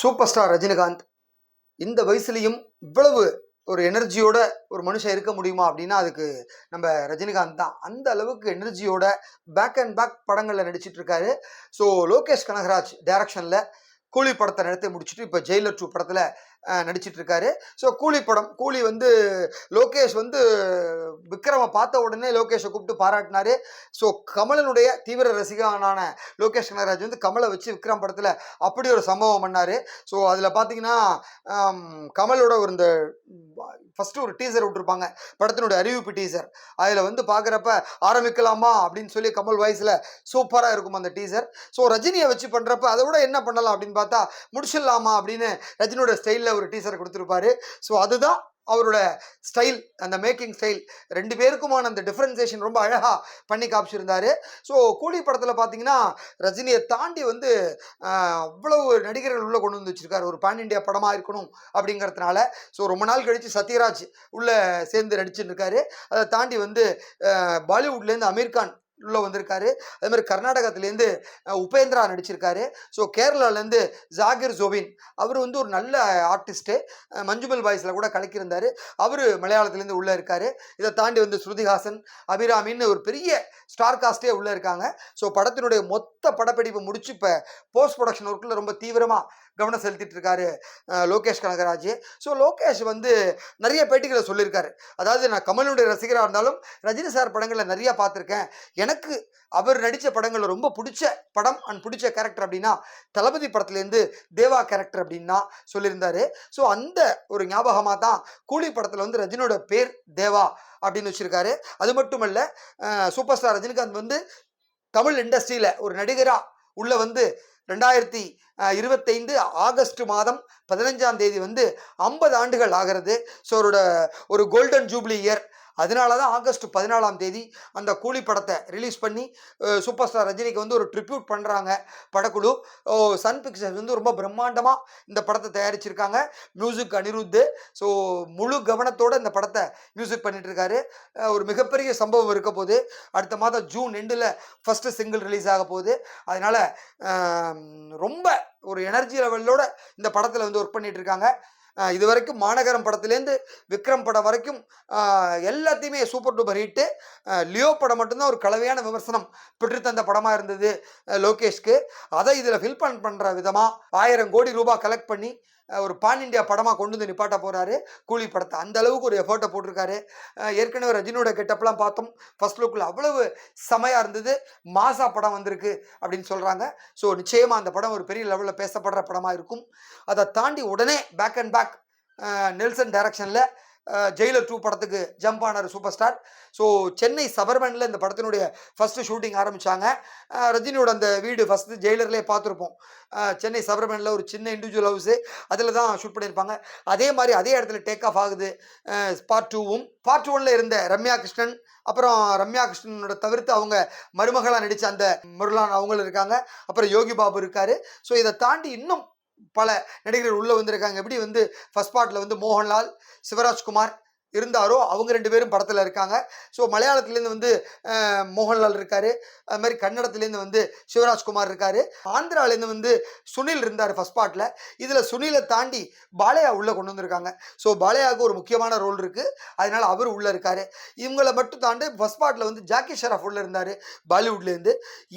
Super star Rajinikanth. இந்த வயசுலேயும் இவ்வளவு ஒரு எனர்ஜியோட ஒரு மனுஷன் இருக்க முடியுமா அப்படின்னா அதுக்கு நம்ம ரஜினிகாந்த் தான். அந்த அளவுக்கு எனர்ஜியோட பேக் அண்ட் பேக் படங்களில் நடிச்சிட்டு இருக்காரு. ஸோ லோகேஷ் கனகராஜ் டைரக்ஷனில் கூலி படத்தை நடத்தி முடிச்சுட்டு இப்போ ஜெயிலர் டூ படத்தில் நடிச்சிட்டு இருக்காரு ஸோ கூலி படம். கூலி வந்து லோகேஷ் வந்து விக்ரமை பார்த்த உடனே லோகேஷை கூப்பிட்டு பாராட்டினாரு. ஸோ கமலனுடைய தீவிர ரசிகனான லோகேஷ் கனகராஜ் வந்து கமலை வச்சு விக்ரம் படத்தில் அப்படி ஒரு சம்பவம் பண்ணார். ஸோ அதில் பார்த்தீங்கன்னா கமலோட ஒரு இந்த ஃபஸ்ட்டு ஒரு டீசர் விட்டுருப்பாங்க. படத்தினுடைய அறிவிப்பு டீசர். அதில் வந்து பார்க்குறப்ப ஆரம்பிக்கலாமா? அப்படின்னு சொல்லி கமல் வாய்ஸில் சூப்பராக இருக்கும் அந்த டீசர். ஸோ ரஜினியை வச்சு பண்ணுறப்ப அதை விட என்ன பண்ணலாம் அப்படின்னு பார்த்தா முடிச்சிடலாமா? அப்படின்னு ரஜினியோட ஸ்டைலில் ஒரு டீசர் கொடுத்துருப்பாரு. ஸோ அதுதான் அவரோட ஸ்டைல் அந்த மேக்கிங் ஸ்டைல் ரெண்டு பேருக்குமான அந்த டிஃப்ரென்சேஷன் ரொம்ப அழகாக பண்ணி காமிச்சிருந்தாரு. ஸோ கூலி படத்தில் பார்த்தீங்கன்னா ரஜினியை தாண்டி வந்து அவ்வளவு நடிகர்கள் உள்ளே கொண்டு வந்து வச்சிருக்காரு. ஒரு பேன் இண்டியா படமாக இருக்கணும் அப்படிங்கிறதுனால. ஸோ ரொம்ப நாள் கழித்து சத்யராஜ் உள்ளே சேர்ந்து நடிச்சுட்டு இருக்காரு அதை தாண்டி வந்து பாலிவுட்லேருந்து அமீர்கான் உள்ளே வந்திருக்காரு. அதே மாதிரி கர்நாடகத்துலேருந்து உபேந்திரா நடிச்சிருக்காரு. ஸோ கேரளாலேருந்து ஜாகிர் ஜோபின். அவர் வந்து ஒரு நல்ல ஆர்டிஸ்ட்டு மஞ்சுமல் பாய்ஸில் கூட கலக்கியிருந்தார். அவர் மலையாளத்துலேருந்து உள்ளே இருக்கார். இதை தாண்டி வந்து ஸ்ருதிஹாசன் அபிராமின்னு ஒரு பெரிய ஸ்டார் காஸ்டே உள்ளே இருக்காங்க. ஸோ படத்தினுடைய மொத்த படப்பிடிப்பு முடிச்சு இப்போ போஸ்ட் ப்ரொடக்ஷன் ஒர்க்கில் ரொம்ப தீவிரமாக கவனம் செலுத்திட்டு இருக்காரு லோகேஷ் கனகராஜ். ஸோ லோகேஷ் வந்து நிறைய பேட்டிகளை சொல்லியிருக்காரு. அதாவது நான் கமலுடைய ரசிகராக இருந்தாலும் ரஜினி சார் படங்களை நிறையா பார்த்துருக்கேன். எனக்கு எனக்கு அவர் நடித்த படங்களில் ரொம்ப பிடிச்ச படம் அண்ட் பிடிச்ச கேரக்டர் அப்படின்னா தளபதி படத்துலேருந்து தேவா கேரக்டர் அப்படின்னா சொல்லியிருந்தாரு. ஸோ அந்த ஒரு ஞாபகமாக தான் கூலி படத்தில் வந்து ரஜினியோட பேர் தேவா அப்படின்னு வச்சுருக்காரு. அது மட்டுமல்ல சூப்பர் ஸ்டார் ரஜினிகாந்த் வந்து தமிழ் இண்டஸ்ட்ரியில் ஒரு நடிகராக உள்ள வந்து ரெண்டாயிரத்தி இருபத்தைந்து ஆகஸ்ட் மாதம் பதினஞ்சாம் தேதி வந்து ஐம்பது ஆண்டுகள் ஆகிறது. ஸோ அவரோட ஒரு கோல்டன் ஜூப்ளி இயர் அதனால தான் ஆகஸ்ட் பதினாலாம் தேதி அந்த கூலி படத்தை ரிலீஸ் பண்ணி சூப்பர் ஸ்டார் ரஜினிக்கு வந்து ஒரு ட்ரிபியூட் பண்ணுறாங்க படக்குழு. ஓ, சன் பிக்சர்ஸ் வந்து ரொம்ப பிரம்மாண்டமாக இந்த படத்தை தயாரிச்சிருக்காங்க. மியூசிக் அனிருத்து ஸோ முழு கவனத்தோடு இந்த படத்தை மியூசிக் பண்ணிட்டுருக்காரு. ஒரு மிகப்பெரிய சம்பவம் இருக்க போது அடுத்த மாதம் ஜூன் ரெண்டில் ஃபஸ்ட்டு சிங்கிள் ரிலீஸ் ஆக போகுது. அதனால் ரொம்ப ஒரு எனர்ஜி லெவலோட இந்த படத்தில் வந்து ஒர்க் பண்ணிட்டு இருக்காங்க இது வரைக்கும் மாநகரம் படத்துலேருந்து விக்ரம் படம் வரைக்கும் எல்லாத்தையுமே சூப்பர் டூப்பர் ஹிட்டு. லியோ படம் மட்டும்தான் ஒரு கலவையான விமர்சனம் பெற்று தந்த படமாக இருந்தது லோகேஷ்க்கு. அதை இதில் ஃபில் பண் பண்ணுற விதமாக ஆயிரம் கோடி ரூபாய் கலெக்ட் பண்ணி ஒரு பான் இண்டியா படமாக கொண்டு வந்து நிப்பாட்ட போகிறாரு கூலி படத்தை. அந்த அளவுக்கு ஒரு எஃபர்ட்டை போட்டிருக்காரு. ஏற்கனவே ரஜினியோட கெட்டப்லாம் பார்த்தோம். ஃபர்ஸ்ட் லுக்கில் அவ்வளவு செமையாக இருந்தது. மாசா படம் வந்திருக்கு அப்படின்னு சொல்கிறாங்க ஸோ நிச்சயமாக அந்த படம் ஒரு பெரிய லெவலில் பேசப்படுற படமாக இருக்கும். அதை தாண்டி உடனே பேக் அண்ட் பேக் நெல்சன் டைரக்ஷனில் ஜெயிலர் டூ படத்துக்கு ஜம்ப் ஆனார் சூப்பர் ஸ்டார் ஸோ சென்னை சபர்மனில் இந்த படத்தினுடைய ஃபஸ்ட்டு ஷூட்டிங் ஆரம்பித்தாங்க ரஜினியோட அந்த வீடு ஃபஸ்ட்டு ஜெயிலர்லேயே பார்த்துருப்போம். சென்னை சபர்மனில் ஒரு சின்ன இண்டிவிஜுவல் ஹவுஸு அதில் தான் ஷூட் பண்ணியிருப்பாங்க. அதே மாதிரி அதே இடத்துல டேக் ஆஃப் ஆகுது. பார்ட் டூவும் பார்ட் ஒன்ல இருந்த ரம்யா கிருஷ்ணன் அப்புறம் ரம்யா கிருஷ்ணனோட தவிர்த்து அவங்க மருமகளாக நடித்த அந்த முருளான் அவங்களும் இருக்காங்க. அப்புறம் யோகி பாபு இருக்காரு. ஸோ இதை தாண்டி இன்னும் பல நடிகர்கள் உள்ளே வந்திருக்காங்க. எப்படி வந்து ஃபர்ஸ்ட் பார்ட்டில் வந்து மோகன்லால் சிவராஜ்குமார் இருந்தாரோ அவங்க ரெண்டு பேரும் படத்தில் இருக்காங்க. ஸோ மலையாளத்துலேருந்து வந்து மோகன்லால் இருக்காரு. அது மாதிரி கன்னடத்துலேருந்து வந்து சிவராஜ்குமார் இருக்காரு. ஆந்திராலேருந்து வந்து சுனில் இருந்தார் ஃபர்ஸ்ட் பார்ட்டில் இதில் சுனிலை தாண்டி பாலையா உள்ளே கொண்டு வந்திருக்காங்க. ஸோ பாலையாவுக்கு ஒரு முக்கியமான ரோல் இருக்குது அதனால அவர் உள்ளே இருக்காரு. இவங்களை மட்டும் தாண்டி ஃபர்ஸ்ட் பார்ட்டில் வந்து ஜாக்கி ஷெராஃப் உள்ளே இருந்தார் பாலிவுட்லேருந்து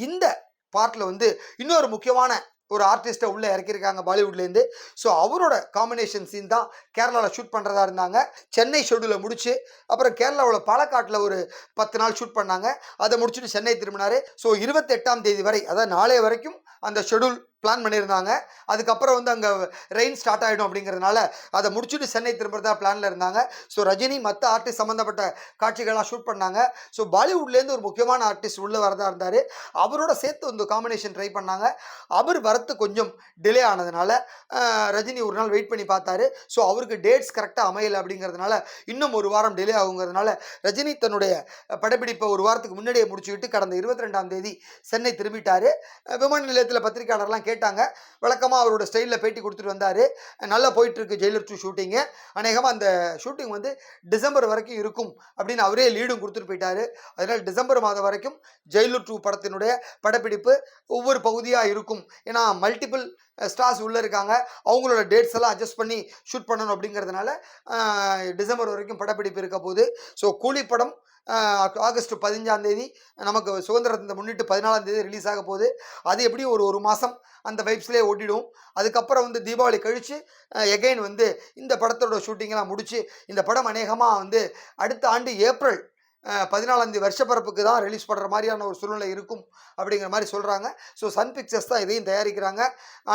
இந்த பார்ட்டில் வந்து இன்னொரு முக்கியமான ஒரு ஆர்டிஸ்ட்டை உள்ளே இறக்கியிருக்காங்க பாலிவுட்லேருந்து. ஸோ அவரோட காம்பினேஷன் சீன் தான் கேரளாவில் ஷூட் பண்ணுறதா இருந்தாங்க. சென்னை ஷெடியூலை முடிச்சு அப்புறம் கேரளாவில் பாலக்காட்டில் ஒரு பத்து நாள் ஷூட் பண்ணாங்க. அதை முடிச்சுட்டு சென்னை திரும்பினார். ஸோ இருபத்தெட்டாம் தேதி வரை அதாவது நாளை வரைக்கும் அந்த ஷெடியூல் பிளான் பண்ணியிருந்தாங்க. அதுக்கப்புறம் வந்து அங்கே ரெயின் ஸ்டார்ட் ஆகிடும் அப்படிங்கிறதுனால அதை முடிச்சுட்டு சென்னை திரும்புறதா பிளானில் இருந்தாங்க. ஸோ ரஜினி மற்ற ஆர்டிஸ்ட் சம்மந்தப்பட்ட காட்சிகள்லாம் ஷூட் பண்ணாங்க. ஸோ பாலிவுட்லேருந்து ஒரு முக்கியமான ஆர்டிஸ்ட் உள்ளே வரதா இருந்தார். அவரோட சேர்த்து வந்து காம்பினேஷன் ட்ரை பண்ணாங்க. அவர் வரத்து கொஞ்சம் டிலே ஆனதுனால ரஜினி ஒரு நாள் வெயிட் பண்ணி பார்த்தாரு. ஸோ அவருக்கு டேட்ஸ் கரெக்டாக அமையலை அப்படிங்கிறதுனால இன்னும் ஒரு வாரம் டிலே ஆகுங்கிறதுனால ரஜினி தன்னுடைய படப்பிடிப்பை ஒரு வாரத்துக்கு முன்னாடியே முடிச்சுக்கிட்டு கடந்த இருபத்தி ரெண்டாம் தேதி சென்னை திரும்பிட்டார். விமான நிலையத்தில் பத்திரிக்கையாளர்லாம் கேட்டு கேட்டாங்க. வழக்கமாக அவரோட ஸ்டைலில் பேட்டி கொடுத்துட்டு வந்தார். நல்லா போயிட்டு இருக்கு ஜெயிலர் டூ ஷூட்டிங்கு அநேகமாக அந்த ஷூட்டிங் வந்து டிசம்பர் வரைக்கும் இருக்கும் அப்படின்னு அவரே லீடும் கொடுத்துட்டு போயிட்டாரு. அதனால் டிசம்பர் மாதம் வரைக்கும் ஜெயிலர் டூ படத்தினுடைய படப்பிடிப்பு ஒவ்வொரு பகுதியாக இருக்கும். ஏன்னா மல்டிபிள் ஸ்டார்ஸ் உள்ளே இருக்காங்க. அவங்களோட டேட்ஸ் எல்லாம் அட்ஜஸ்ட் பண்ணி ஷூட் பண்ணணும் அப்படிங்கிறதுனால டிசம்பர் வரைக்கும் படப்பிடிப்பு இருக்க போகுது. ஸோ கூலி படம் ஆகஸ்ட் பதினஞ்சாம் தேதி நமக்கு சுதந்திரத்தை முன்னிட்டு பதினாலாம் தேதி ரிலீஸ் ஆக போகுது. அது எப்படியும் ஒரு ஒரு மாதம் அந்த வைப்ஸ்லேயே ஓட்டிடும். அதுக்கப்புறம் வந்து தீபாவளி கழித்து எகைன் வந்து இந்த படத்தோட ஷூட்டிங்கெல்லாம் முடித்து இந்த படம் அநேகமாக வந்து அடுத்த ஆண்டு ஏப்ரல் பதினாலாம் வருஷப்பரப்புக்கு தான் ரிலீஸ் பண்ணுற மாதிரியான ஒரு சூழ்நிலை இருக்கும் அப்படிங்கிற மாதிரி சொல்கிறாங்க ஸோ சன் பிக்சர்ஸ் தான் இதையும் தயாரிக்கிறாங்க.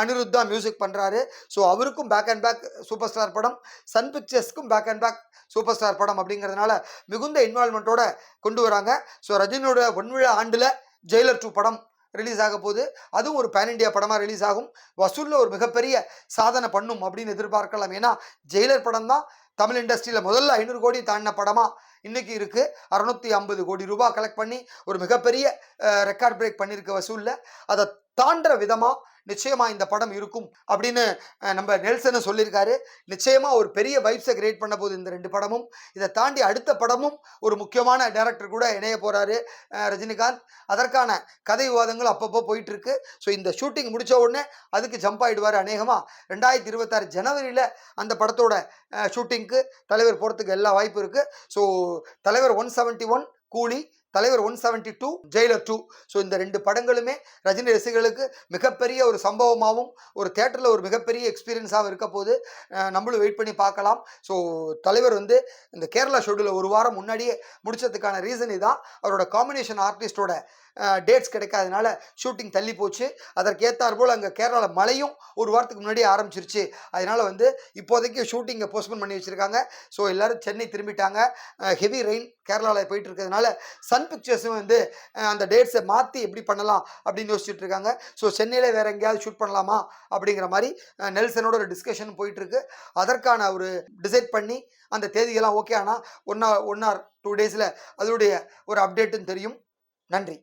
அனிருத் தான் மியூசிக் பண்ணுறாரு ஸோ அவருக்கும் back and back super star படம் Sun பிக்சர்ஸ்க்கும் back and back super star படம் அப்படிங்கிறதுனால மிகுந்த இன்வால்மெண்ட்டோட கொண்டு வராங்க. ஸோ ரஜினியோட ஒன்விழா ஆண்டில் ஜெயிலர் டூ படம் ரிலீஸ் ஆக போகுது. அதுவும் ஒரு பேன் இண்டியா படமாக ரிலீஸ் ஆகும். வசூலில் ஒரு மிகப்பெரிய சாதனை பண்ணும் அப்படின்னு எதிர்பார்க்கலாம். ஏன்னா ஜெயிலர் படம் தான் தமிழ் இண்டஸ்ட்ரியில் முதல்ல ஐநூறு கோடி தாண்டின படமாக இன்னைக்கு இருக்குது அறநூற்றி ஐம்பது கோடி ரூபாய் கலெக்ட் பண்ணி ஒரு மிகப்பெரிய ரெக்கார்ட் பிரேக் பண்ணியிருக்க வசூலில். அதை தாண்டுற விதமாக நிச்சயமாக இந்த படம் இருக்கும் அப்படின்னு நம்ம நெல்சன் சொல்லியிருக்காரு. நிச்சயமாக ஒரு பெரிய வைப்ஸை கிரியேட் பண்ண போகுது இந்த ரெண்டு படமும். இதை தாண்டி அடுத்த படமும் ஒரு முக்கியமான டேரக்டர் கூட இணைய போகிறாரு ரஜினிகாந்த். அதற்கான கதை விவாதங்கள் அப்பப்போ போயிட்டு இருக்கு ஸோ இந்த ஷூட்டிங் முடிச்ச உடனே அதுக்கு ஜம்ப் ஆயிடுவார் அநேகமாக ரெண்டாயிரத்தி இருபத்தாறு ஜனவரியில் அந்த படத்தோட ஷூட்டிங்க்கு தலைவர் போகிறதுக்கு எல்லா வாய்ப்பு இருக்குது ஸோ தலைவர் one seventy one Coolie Thalaivar one seventy two Jailer two so இந்த ரெண்டு படங்களுமே ரஜினி ரசிகர்களுக்கு மிகப்பெரிய ஒரு சம்பவமாகவும் ஒரு தேட்டரில் ஒரு மிகப்பெரிய எக்ஸ்பீரியன்ஸாகவும் இருக்க போது நம்மளும் வெயிட் பண்ணி பார்க்கலாம். ஸோ தலைவர் வந்து இந்த கேரளா ஷெடியூலை ஒரு வாரம் முன்னாடியே முடிச்சதுக்கான ரீசன் இதான். அவரோட காம்பினேஷன் ஆர்டிஸ்டோட டேட்ஸ் கிடைக்காதனால ஷூட்டிங் தள்ளி போச்சு. அதற்கேற்றார் போல் அங்கே கேரளாவில் மழையும் ஒரு வாரத்துக்கு முன்னாடியே ஆரம்பிச்சிருச்சு. அதனால் வந்து இப்போதைக்கு ஷூட்டிங்கை போஸ்ட்போன் பண்ணி வச்சுருக்காங்க. ஸோ எல்லோரும் சென்னை திரும்பிட்டாங்க. ஹெவி ரெயின் கேரளாவில் போயிட்டு இருக்கிறதுனால சன் பிக்சர்ஸும் வந்து அந்த டேட்ஸை மாற்றி எப்படி பண்ணலாம் அப்படின்னு யோசிச்சுட்டு இருக்காங்க. ஸோ சென்னையில் வேறு எங்கேயாவது ஷூட் பண்ணலாமா அப்படிங்கிற மாதிரி நெல்சனோட ஒரு டிஸ்கஷன் போயிட்டுருக்கு. அதற்கான ஒரு டிசைட் பண்ணி அந்த தேதிகள்லாம் ஓகே ஆனால் one or one or two டேஸில் அதோடைய ஒரு அப்டேட்டும் தெரியும். நன்றி.